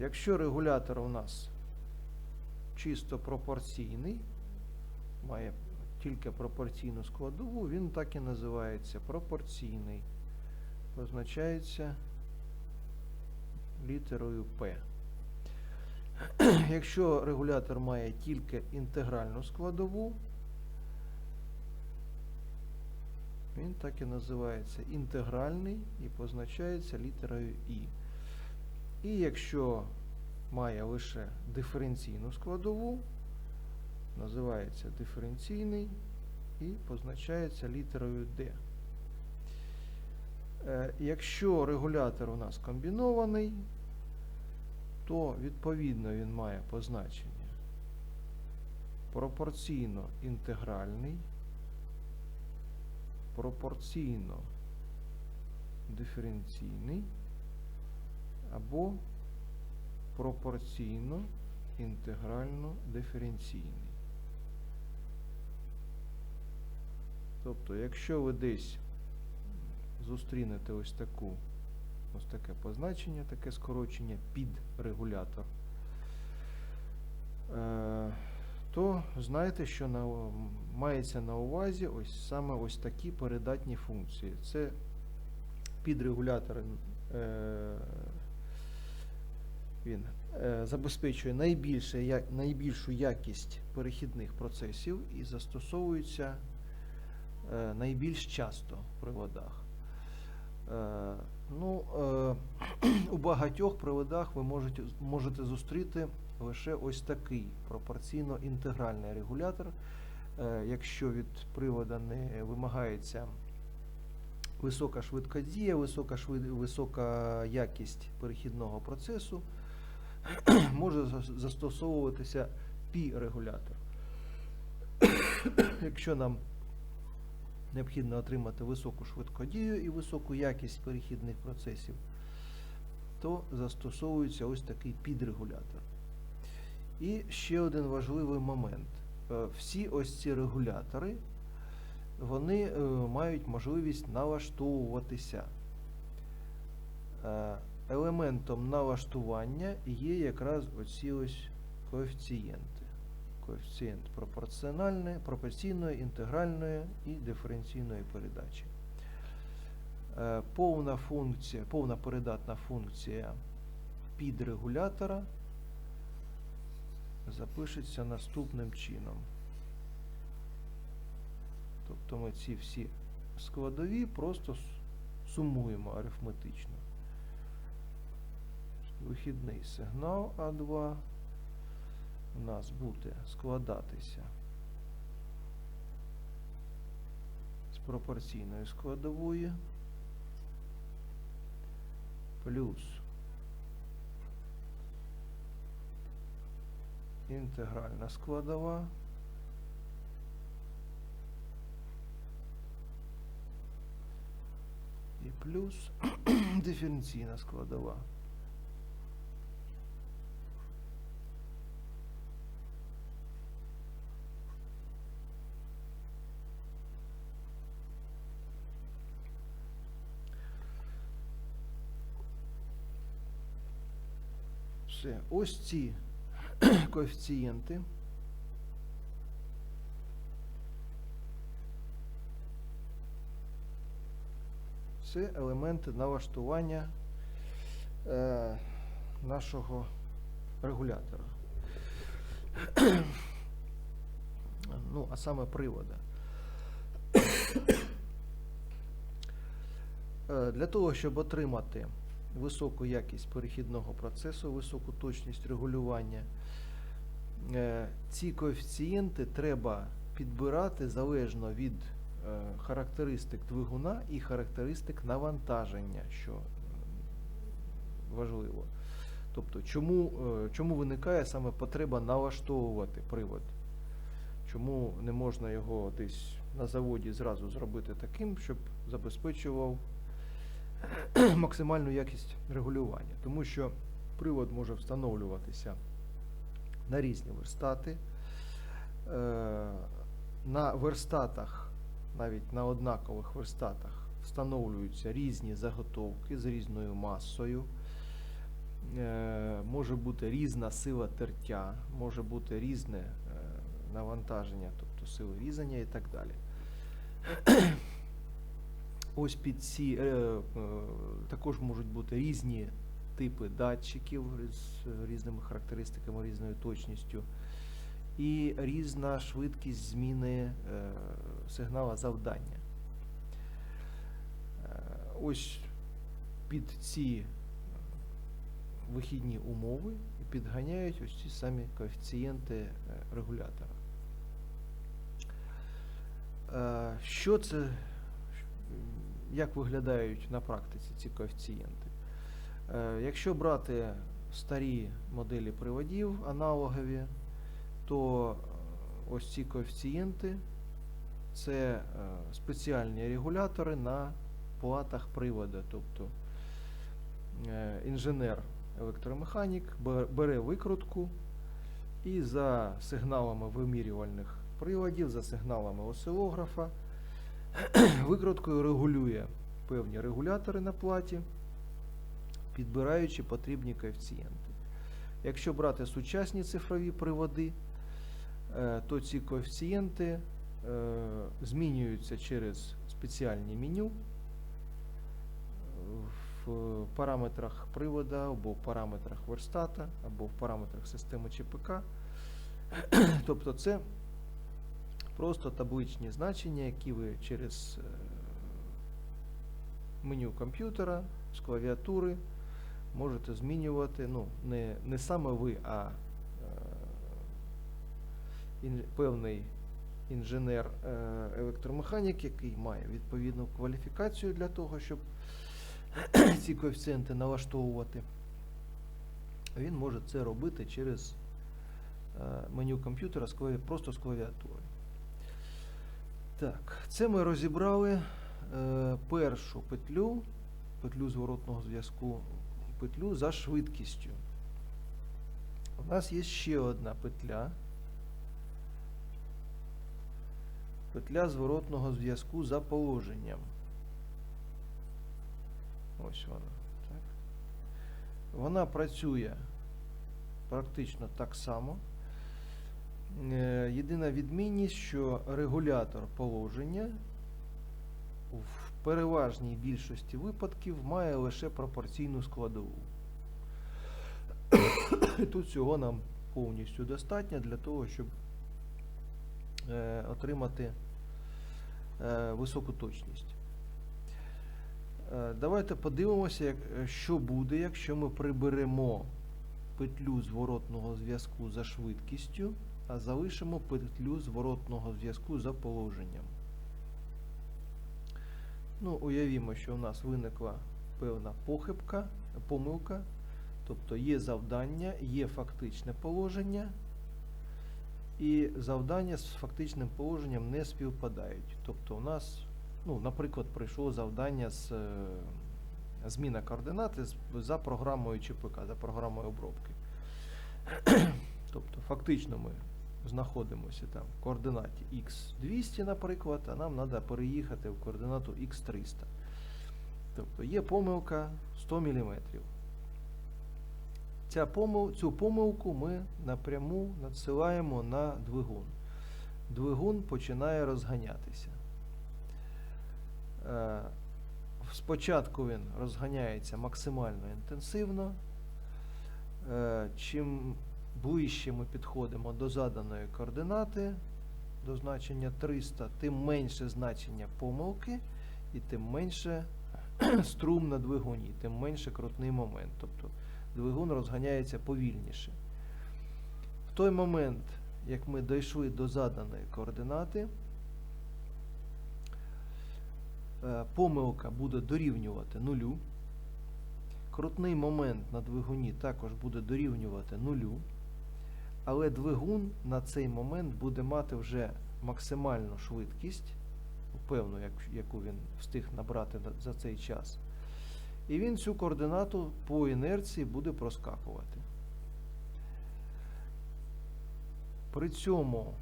Якщо регулятор у нас чисто пропорційний, має тільки пропорційну складову, він так і називається пропорційний. Позначається літерою П. Якщо регулятор має тільки інтегральну складову, він так і називається інтегральний і позначається літерою І. І якщо має лише диференційну складову, називається диференційний і позначається літерою D. Е, Якщо регулятор у нас комбінований, то відповідно він має позначення пропорційно інтегральний, пропорційно диференційний або пропорційно інтегрально диференційний. Тобто, якщо ви десь зустрінете ось таку ось таке позначення, таке скорочення під регулятор, е, то знайте, що на, мається на увазі ось саме ось такі передатні функції. Це підрегулятор е, він е, забезпечує найбільше, найбільшу якість перехідних процесів і застосовується е, найбільш часто в приводах. Е, ну, у багатьох приводах ви можете, можете зустріти лише ось такий пропорційно-інтегральний регулятор. Якщо від привода не вимагається висока швидкодія, висока, швид... висока якість перехідного процесу, може застосовуватися пі-регулятор. Якщо нам необхідно отримати високу швидкодію і високу якість перехідних процесів, то застосовується ось такий підрегулятор. І ще один важливий момент. Е, Всі ось ці регулятори, вони е, мають можливість налаштовуватися. Елементом налаштування є якраз оці ось коефіцієнти. Коефіцієнт пропорціональної, пропорційної, інтегральної і диференційної передачі. Е, Повна функція, повна передатна функція підрегулятора запишеться наступним чином. Тобто ми ці всі складові просто сумуємо арифметично. Вихідний сигнал А2 у нас буде складатися з пропорційної складової плюс інтегральна складова. І плюс диференційна складова. Все, ось ці коефіцієнти. Це елементи налаштування е, нашого регулятора. ну, а саме привода. Е, Для того, щоб отримати високу якість перехідного процесу, високу точність регулювання, е, ці коефіцієнти треба підбирати залежно від е, характеристик двигуна і характеристик навантаження, що важливо. Тобто, чому, е, чому виникає саме потреба налаштовувати привод? Чому не можна його десь на заводі зразу зробити таким, щоб забезпечував максимальну якість регулювання? Тому що привод може встановлюватися на різні верстати. Е, На верстатах, навіть на однакових верстатах, встановлюються різні заготовки з різною масою. е, може бути різна сила тертя, може бути різне е, навантаження, тобто сили різання і так далі. Ось під ці е, е, також можуть бути різні типи датчиків з різними характеристиками, різною точністю, і різна швидкість зміни е, сигнала завдання. Ось під ці вихідні умови підганяють ось ці самі коефіцієнти регулятора. Що це, як виглядають на практиці ці коефіцієнти? Е, Якщо брати старі моделі приводів аналогові, то е, ось ці коефіцієнти це е, спеціальні регулятори на платах приводу. Тобто інженер електромеханік бере викрутку і за сигналами вимірювальних приладів, за сигналами осцилографа, викруткою регулює певні регулятори на платі, підбираючи потрібні коефіцієнти. Якщо брати сучасні цифрові приводи, е, то ці коефіцієнти е, змінюються через спеціальні меню в параметрах привода або в параметрах верстата, або в параметрах системи ЧПК. Тобто це просто табличні значення, які ви через е, меню комп'ютера з клавіатури можете змінювати. Ну, не, не саме ви, а е, ін- певний інженер е, електромеханік, який має відповідну кваліфікацію для того, щоб ці коефіцієнти налаштовувати. Він може це робити через меню комп'ютера просто з клавіатури. Так, це ми розібрали е, першу петлю, петлю зворотного зв'язку, петлю за швидкістю. У нас є ще одна петля. Петля зворотного зв'язку за положенням. Ось вона. Так. Вона працює практично так само. Е, Єдина відмінність, що регулятор положення в переважній більшості випадків має лише пропорційну складову. Тут цього нам повністю достатньо для того, щоб е, отримати е, високу точність. Давайте подивимося, що буде, якщо ми приберемо петлю зворотного зв'язку за швидкістю, залишимо петлю зворотного зв'язку за положенням. Ну, уявімо, що у нас виникла певна похибка, помилка, тобто є завдання, є фактичне положення, і завдання з фактичним положенням не співпадають. Тобто у нас, ну, наприклад, прийшло завдання з е, зміна координати за програмою ЧПК, за програмою обробки. Тобто, фактично ми знаходимося там в координаті x200, наприклад, а нам треба переїхати в координату x300. Тобто є помилка 100 мм. Ця помил, цю помилку ми напряму надсилаємо на двигун. Двигун починає розганятися. Е, Спочатку він розганяється максимально інтенсивно. Е, Чим ближче ми підходимо до заданої координати, до значення 300, тим менше значення помилки і тим менше струм на двигуні, тим менше крутний момент. Тобто двигун розганяється повільніше. В той момент, як ми дійшли до заданої координати, е, помилка буде дорівнювати нулю. Крутний момент на двигуні також буде дорівнювати нулю. Але двигун на цей момент буде мати вже максимальну швидкість, певну, як- яку він встиг набрати на- за цей час. І він цю координату по інерції буде проскакувати. При цьому